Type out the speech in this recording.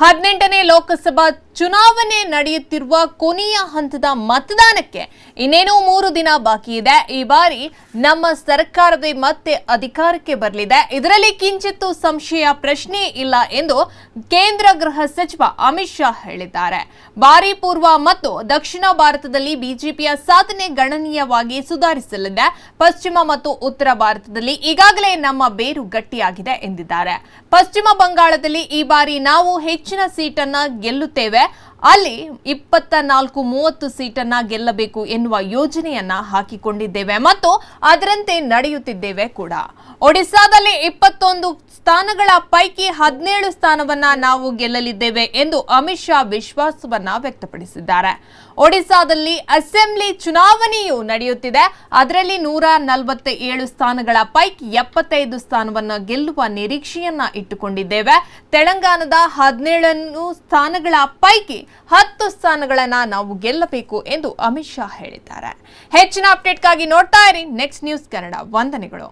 ಹದಿನೆಂಟನೇ ಲೋಕಸಭಾ ಚುನಾವಣೆ ನಡೆಯುತ್ತಿರುವ ಕೊನೆಯ ಹಂತದ ಮತದಾನಕ್ಕೆ ಇನ್ನೇನು ಮೂರು ದಿನ ಬಾಕಿ ಇದೆ. ಈ ಬಾರಿ ನಮ್ಮ ಸರ್ಕಾರವೇ ಮತ್ತೆ ಅಧಿಕಾರಕ್ಕೆ ಬರಲಿದೆ. ಇದರಲ್ಲಿ ಕಿಂಚಿತ್ತೂ ಸಂಶಯ ಪ್ರಶ್ನೆ ಇಲ್ಲ ಎಂದು ಕೇಂದ್ರ ಗೃಹ ಸಚಿವ ಅಮಿತ್ ಶಾ ಹೇಳಿದ್ದಾರೆ. ಬಾರಿ ಪೂರ್ವ ಮತ್ತು ದಕ್ಷಿಣ ಭಾರತದಲ್ಲಿ ಬಿಜೆಪಿಯ ಸಾಧನೆ ಗಣನೀಯವಾಗಿ ಸುಧಾರಿಸಲಿದೆ. ಪಶ್ಚಿಮ ಮತ್ತು ಉತ್ತರ ಭಾರತದಲ್ಲಿ ಈಗಾಗಲೇ ನಮ್ಮ ಬೇರು ಗಟ್ಟಿಯಾಗಿದೆ ಎಂದಿದ್ದಾರೆ. ಪಶ್ಚಿಮ ಬಂಗಾಳದಲ್ಲಿ ಈ ಬಾರಿ ನಾವು ಹೆಚ್ಚಿನ ಸೀಟನ್ನ ಗೆಲ್ಲುತ್ತೇವೆ. ಅಲ್ಲಿ ಇಪ್ಪತ್ತ ನಾಲ್ಕು ಮೂವತ್ತು ಸೀಟನ್ನ ಗೆಲ್ಲಬೇಕು ಎನ್ನುವ ಯೋಜನೆಯನ್ನ ಹಾಕಿಕೊಂಡಿದ್ದೇವೆ ಮತ್ತು ಅದರಂತೆ ನಡೆಯುತ್ತಿದ್ದೇವೆ ಕೂಡ. ಒಡಿಸಾದಲ್ಲಿ ಇಪ್ಪತ್ತೊಂದು ಸ್ಥಾನಗಳ ಪೈಕಿ ಹದಿನೇಳು ಸ್ಥಾನವನ್ನ ನಾವು ಗೆಲ್ಲಲಿದ್ದೇವೆ ಎಂದು ಅಮಿತ್ ಶಾ ವಿಶ್ವಾಸವನ್ನ ವ್ಯಕ್ತಪಡಿಸಿದ್ದಾರೆ. ಒಡಿಶಾದಲ್ಲಿ ಅಸೆಂಬ್ಲಿ ಚುನಾವಣೆಯು ನಡೆಯುತ್ತಿದೆ. ಅದರಲ್ಲಿ ನೂರ ನಲವತ್ತ ಏಳು ಸ್ಥಾನಗಳ ಪೈಕಿ ಎಪ್ಪತ್ತೈದು ಸ್ಥಾನವನ್ನು ಗೆಲ್ಲುವ ನಿರೀಕ್ಷೆಯನ್ನ ಇಟ್ಟುಕೊಂಡಿದ್ದೇವೆ. ತೆಲಂಗಾಣದ ಹದಿನೇಳನ್ನು ಸ್ಥಾನಗಳ ಪೈಕಿ ಹತ್ತು ಸ್ಥಾನಗಳನ್ನ ನಾವು ಗೆಲ್ಲಬೇಕು ಎಂದು ಅಮಿತ್ ಶಾ ಹೇಳಿದ್ದಾರೆ. ಹೆಚ್ಚಿನ ಅಪ್ಡೇಟ್ಗಾಗಿ ನೋಡ್ತಾ ಇರಿ. ನೆಕ್ಸ್ಟ್ ನ್ಯೂಸ್ ಕನ್ನಡ ವಂದನೆಗಳು.